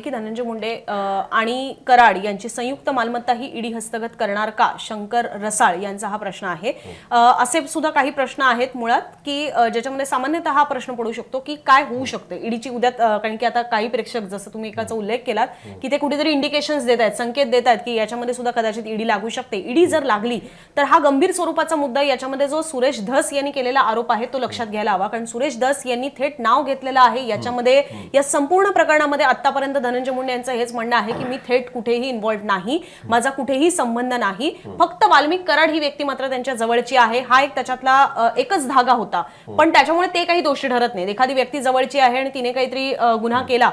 की धनंजय मुंडे आणि कराड यांची संयुक्त मालमत्ता ही ईडी हस्तगत करणार का? शंकर रसाळ यांचा हा प्रश्न आहे. असे सुद्धा काही प्रश्न आहेत मुळात की ज्याच्यामध्ये सामान्यतः हा प्रश्न पडू शकतो की काय होऊ शकते? ईडीची उद्या कारण की आता काही प्रेक्षक जसं तुम्ही एकाचा उल्लेख केलात की ते कुठेतरी इंडिकेशन्स देत आहेत संकेत देत आहेत की याच्यामध्ये सुद्धा कदाचित ईडी लागू शकते. ईडी जर लागली तर हा गंभीर स्वरूपाचा मुद्दा याच्यामध्ये जो सुरेश धस यांनी केलेला आरोप आहे तो लक्षात घ्यायला हवा. कारण सुरेश धस यांनी थेट नाव घेतलेलं आहे. याच्यामध्ये या संपूर्ण प्रकरणामध्ये आतापर्यंत धनंजय मुंडे यांचं हेच म्हणणं आहे की मी थेट कुठेही इन्व्हॉल्ड नाही माझा कुठेही संबंध नाही. फक्त वाल्मिक कराड ही व्यक्ती मात्र त्यांच्या जवळची आहे. हा एक त्याच्यातला एकच धागा होता. पण त्याच्यामुळे ते काही दोषी ठरत नाही एखादी व्यक्ती जवळची आहे आणि तिने काहीतरी गुन्हा केला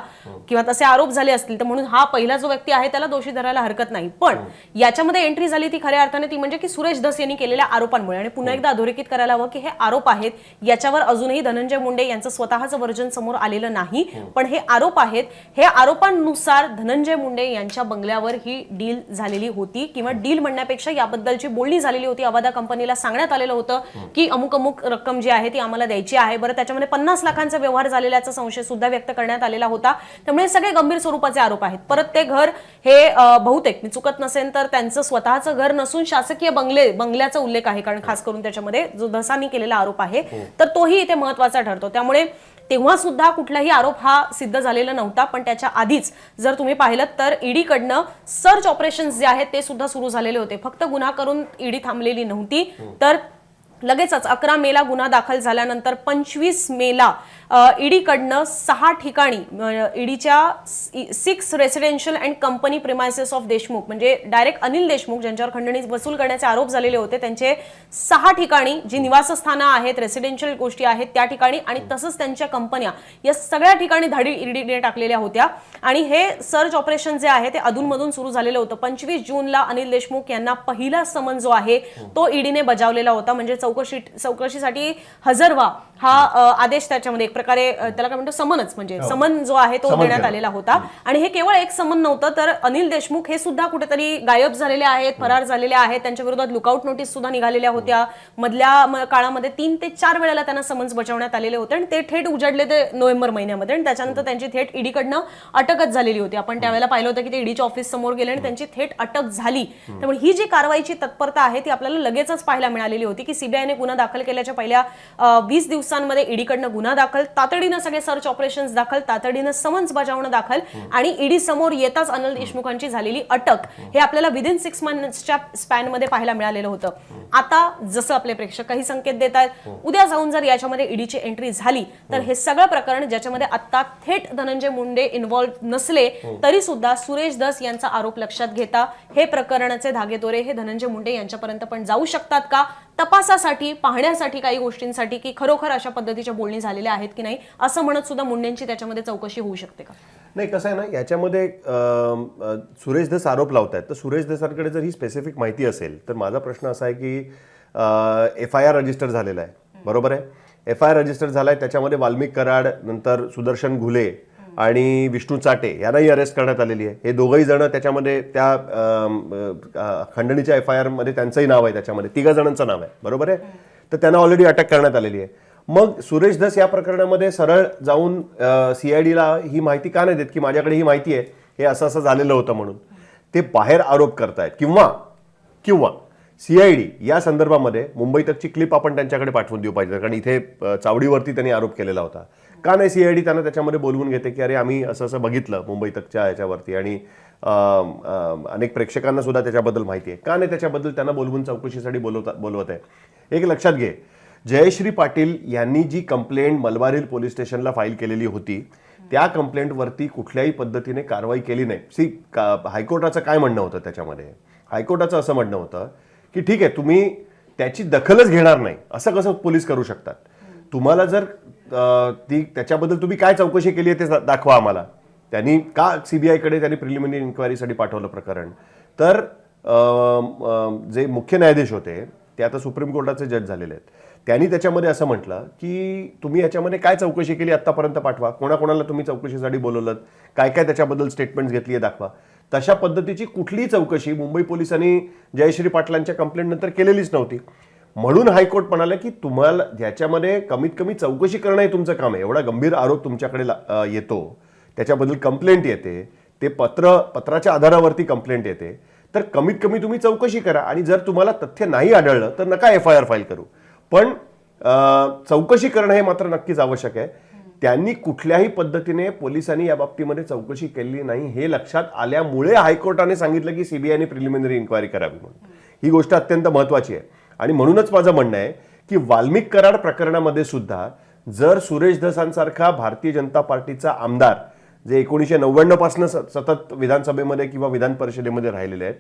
किंवा तसे आरोप झाले असतील तर म्हणून हा पहिला जो व्यक्ती आहे त्याला दोषी धरायला हरकत नाही. पण याच्यामध्ये एंट्री झाली ती खऱ्या अर्थाने ती म्हणजे की सुरेश धस यांनी केलेल्या आरोपांमुळे. आणि पुन्हा एकदा अधोरेखित करायला हवं की हे आरोप आहेत. याच्यावर अजूनही धनंजय मुंडे यांचं स्वतःचं वर्जन समोर आलेलं नाही. पण हे आरोप आहेत. हे आरोपांनुसार धनंजय मुंडे यांच्या बंगल्यावर ही डील झालेली होती किंवा डील म्हणण्यापेक्षा याबद्दलची बोलणी झालेली होती. अवादा कंपनीला सांगण्यात आलेलं होतं की अमुक अमुक रक्कम जी आहे ती आम्हाला द्यायची आहे. बरं त्याच्यामध्ये पन्नास लाखांचा व्यवहार झालेल्याचा संशय सुद्धा व्यक्त करण्यात आलेला होता. त्यामुळे हे सगळे गंभीर स्वरूपाचे आरोप आहेत. परत ते घर हे बहुतेक मी चुकत नसेल तर त्यांचं स्वतःचं घर नसून शासकीय बंगले बंगल्याचा उल्लेख आहे. कारण खास करून त्याच्यामध्ये जो धसानी केलेला आरोप आहे तर तोही इथे महत्त्वाचा ठरतो. त्यामुळे तेव्हा सुद्धा कुठलाही आरोप हा सिद्ध झालेला नव्हता पण त्याच्या आधीच जर तुम्ही पाहिलं तर ईडीकडनं सर्च ऑपरेशन्स जे आहेत ते सुद्धा सुरू झालेले होते. फक्त गुन्हा करून ईडी थांबलेली नव्हती. तर लगेचच अकरा मेला गुन्हा दाखल झाल्यानंतर पंचवीस मेला ईडीकडनं सहा ठिकाणी ईडीच्या six residential and company premises of Deshmukh म्हणजे डायरेक्ट अनिल देशमुख ज्यांच्यावर खंडणी वसूल करण्याचे आरोप झालेले होते त्यांचे सहा ठिकाणी जी निवासस्थानं आहेत रेसिडेन्शियल गोष्टी आहेत त्या ठिकाणी आणि तसंच त्यांच्या कंपन्या या सगळ्या ठिकाणी धाडी ईडीने टाकलेल्या होत्या. आणि हे सर्च ऑपरेशन जे आहे ते अधूनमधून सुरू झालेलं होतं. पंचवीस जूनला अनिल देशमुख यांना पहिला समन जो आहे तो ईडीने बजावलेला होता म्हणजे चौकशी चौकशीसाठी हजर व्हा हा आदेश त्याच्यामध्ये एक प्रकारे त्याला काय म्हणतो समनच म्हणजे समन जो आहे तो देण्यात. आलेला होता. आणि हे केवळ एक समन नव्हतं तर अनिल देशमुख हे सुद्धा कुठेतरी गायब झालेले आहेत फरार झालेले आहेत. त्यांच्या विरोधात लुकआउट नोटीस सुद्धा निघालेल्या होत्या. मधल्या काळामध्ये तीन ते चार वेळेला त्यांना समन्स बजावण्यात आलेले होते. आणि ते थेट उजाडले ते नोव्हेंबर महिन्यामध्ये. आणि त्याच्यानंतर त्यांची थेट ईडीकडनं अटकच झालेली होती. आपण त्यावेळेला पाहिलं होतं की ते ईडीच्या ऑफिस समोर गेले आणि त्यांची थेट अटक झाली. त्यामुळे ही जी कारवाईची तत्परता आहे ती आपल्याला लगेचच पाहायला मिळालेली होती की सीबीआयने गुन्हा दाखल केल्याच्या पहिल्या वीस दिवसांमध्ये ईडीकडनं गुन्हा दाखल तातडीनं सगळे सर्च ऑपरेशन्स दाखल तातडीनं समन्स बजावणं दाखल आणि ईडी समोर येताच अनिल देशमुखांची झालेली अटक हे आपल्याला विदिन सिक्स मंथच्या स्पॅनमध्ये पाहायला मिळालेलं होतं. आता जसं आपले प्रेक्षक काही संकेत देत आहेत उद्या जाऊन जर याच्यामध्ये ईडीची एंट्री झाली तर हे सगळं प्रकरण ज्याच्यामध्ये आता थेट धनंजय मुंडे इन्व्हॉल्व्ह नसले तरी सुद्धा सुरेश दस यांचा आरोप लक्षात घेता हे प्रकरणाचे धागेदोरे हे धनंजय मुंडे यांच्यापर्यंत पण जाऊ शकतात का? तपासासाठी पाहण्यासाठी काही गोष्टींसाठी की खरोखर अशा पद्धतीच्या बोलणी झालेल्या आहेत की नाही असं म्हणत सुद्धा मुंडेंची त्याच्यामध्ये चौकशी होऊ शकते का? नाही कसं आहे ना याच्यामध्ये सुरेश धस आरोप लावत आहेत तर सुरेश धसांकडे जर ही स्पेसिफिक माहिती असेल तर माझा प्रश्न असा आहे की एफ आय आर रजिस्टर झालेला आहे. बरोबर आहे? एफ आय आर रजिस्टर झाला आहे त्याच्यामध्ये वाल्मिक कराड नंतर सुदर्शन घुले आणि विष्णू चाटे यांनाही अरेस्ट करण्यात आलेली आहे. हे दोघंही जण त्याच्यामध्ये त्या खंडणीच्या एफ आय आरमध्ये त्यांचंही नाव आहे त्याच्यामध्ये. तिघा जणांचं नाव आहे. बरोबर आहे? तर त्यांना ऑलरेडी अटक करण्यात आलेली आहे. मग सुरेश धस या प्रकरणामध्ये सरळ जाऊन सीआयडीला ही माहिती का नाही देत? की माझ्याकडे ही माहिती आहे. हे असं असं झालेलं होतं म्हणून. ते बाहेर आरोप करतायत. किंवा किंवा सीआयडी या संदर्भामध्ये मुंबई तकची क्लिप आपण त्यांच्याकडे पाठवून देऊ पाहिजे कारण इथे चावडीवरती त्यांनी आरोप केलेला होता. का नाही सीआयडी त्यांना त्याच्यामध्ये बोलवून घेते की अरे आम्ही असं असं बघितलं मुंबई तकच्या याच्यावरती आणि अनेक प्रेक्षकांना सुद्धा त्याच्याबद्दल माहिती आहे. का नाही त्याच्याबद्दल त्यांना बोलवून चौकशीसाठी बोलवता बोलवत आहे? एक लक्षात घे. जयश्री पाटील यांनी जी कंप्लेंट मलबार हिल पोलीस स्टेशनला फाईल केलेली होती त्या कंप्लेंटवरती कुठल्याही पद्धतीने कारवाई केली नाही. सी का हायकोर्टाचं काय म्हणणं होतं त्याच्यामध्ये? हायकोर्टाचं असं म्हणणं होतं की ठीक आहे तुम्ही त्याची दखलच घेणार नाही. असं कसं पोलीस करू शकतात? तुम्हाला जर ती त्याच्याबद्दल तुम्ही काय चौकशी केली आहे ते दाखवा आम्हाला. त्यांनी का सीबीआयकडे त्यांनी प्रिलिमिनरी इन्क्वायरीसाठी पाठवलं प्रकरण? तर जे मुख्य न्यायाधीश होते ते आता सुप्रीम कोर्टाचे जज झालेले आहेत. त्यांनी त्याच्यामध्ये असं म्हटलं की तुम्ही याच्यामध्ये काय चौकशी केली आत्तापर्यंत पाठवा? कोणाकोणाला तुम्ही चौकशीसाठी बोलवलं काय काय त्याच्याबद्दल स्टेटमेंट्स घेतली आहे दाखवा. तशा पद्धतीची कुठलीही चौकशी मुंबई पोलिसांनी जयश्री पाटलांच्या कंप्लेंट नंतर केलेलीच नव्हती. म्हणून हायकोर्ट म्हणाले की तुम्हाला ज्याच्यामध्ये कमीत कमी चौकशी करणं हे तुमचं काम आहे एवढा गंभीर आरोप तुमच्याकडे येतो त्याच्याबद्दल कंप्लेंट येते ते पत्र पत्राच्या आधारावरती कंप्लेंट येते तर कमीत कमी तुम्ही चौकशी करा आणि जर तुम्हाला तथ्य नाही आढळलं तर नका एफ आय आर फाईल करू. पण चौकशी करणं हे मात्र नक्कीच आवश्यक आहे. त्यांनी कुठल्याही पद्धतीने पोलिसांनी या बाबतीमध्ये चौकशी केलेली नाही. हे लक्षात आल्यामुळे हायकोर्टाने सांगितलं की सीबीआयने प्रिलिमिनरी इन्क्वायरी करावी म्हणून. ही गोष्ट अत्यंत महत्वाची आहे. आणि म्हणूनच माझं म्हणणं आहे की वाल्मिक कराड प्रकरणामध्ये सुद्धा जर सुरेश धसांसारखा भारतीय जनता पार्टीचा आमदार जे एकोणीसशे नव्याण्णवपासून सतत विधानसभेमध्ये किंवा विधान परिषदेमध्ये राहिलेले आहेत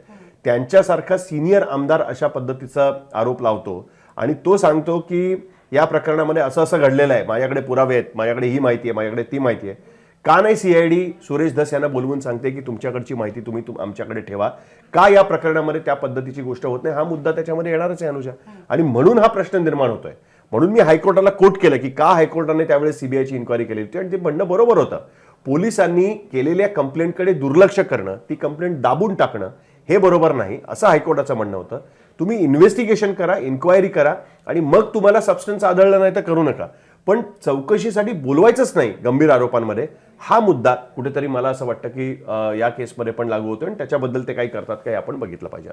त्यांच्यासारखा सिनियर आमदार अशा पद्धतीचा आरोप लावतो आणि तो सांगतो की या प्रकरणामध्ये असं असं घडलेलं आहे. माझ्याकडे पुरावे आहेत. माझ्याकडे ही माहिती आहे. माझ्याकडे ती माहिती आहे. का नाही सीआयडी सुरेश धस यांना बोलवून सांगते की तुमच्याकडची माहिती तुम्ही तुम- आमच्याकडे ठेवा. का या प्रकरणामध्ये त्या पद्धतीची गोष्ट होत नाही? हा मुद्दा त्याच्यामध्ये येणारच आहे अनुजा. आणि म्हणून हा प्रश्न निर्माण होतोय. म्हणून मी हायकोर्टाला कोट केलं की का हायकोर्टाने त्यावेळेस सीबीआयची इन्क्वायरी केली होती आणि ते म्हणणं बरोबर होतं. पोलिसांनी केलेल्या कंप्लेंटकडे दुर्लक्ष करणं ती कंप्लेंट दाबून टाकणं हे बरोबर नाही असं हायकोर्टाचं म्हणणं होतं. तुम्ही इन्व्हेस्टिगेशन करा इन्क्वायरी करा आणि मग तुम्हाला सबस्टन्स आढळलं नाही तर करू नका. पण चौकशीसाठी बोलवायचंच नाही गंभीर आरोपांमध्ये. हा मुद्दा कुठेतरी मला असं वाटतं की या केसमध्ये पण लागू होतो आणि त्याच्याबद्दल ते काही करतात काही आपण बघितलं पाहिजे.